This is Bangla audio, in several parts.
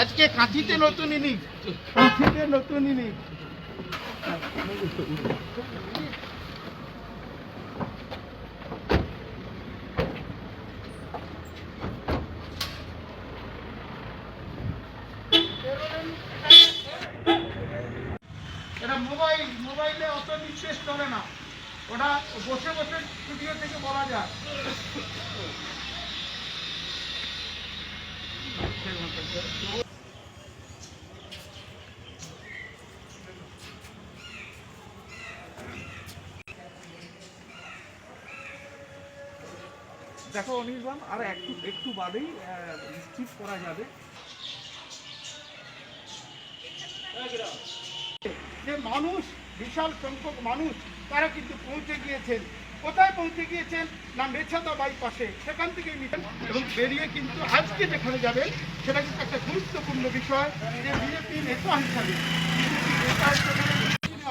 আজকে কাঁথিতে নতুন ইনিংস। কাঁথিতে নতুন ইনিংস। এটা মোবাইল মোবাইলে অত নিঃশেষ করে না। ওটা বসে বসে স্টুডিও থেকে বলা যায়। দেখো অনির্বাণ আর একটু একটু বাদেই নিশ্চিত করা যাবে। যে মানুষ, বিশাল সংখ্যক মানুষ তারা কিন্তু পৌঁছে গিয়েছেন। কোথায় পৌঁছে গিয়েছেন? না, মেছাদা বাইপাসে। সেখান থেকে নিতেন এবং বেরিয়ে কিন্তু আজকে যেখানে যাবেন, সেটা কিন্তু একটা গুরুত্বপূর্ণ বিষয় যে বিজেপি নেতা হিসাবে নেতা হিসাবে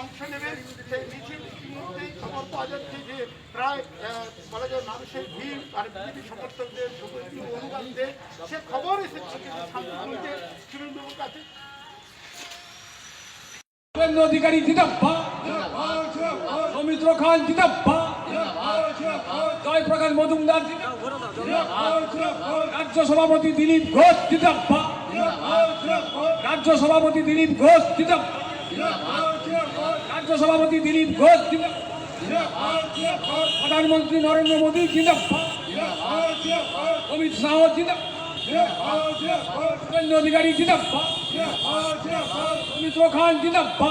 অংশ অধিকারী জিতাব্বা সৌমিত্র খান জয়প্রকাশ মজুমদার। রাজ্য সভাপতি দিলীপ ঘোষ জিতাব্বা রাজ্য সভাপতি দিলীপ ঘোষ জিতাব্বা রাজ্য সভাপতি দিলীপ ঘোষ প্রধানমন্ত্রী নরেন্দ্র মোদী জিতাব্বা অমিত শাহ সুরেন্দ্র অধিকারী জিতাব্বা সৌমিত্র খান জিতাব্বা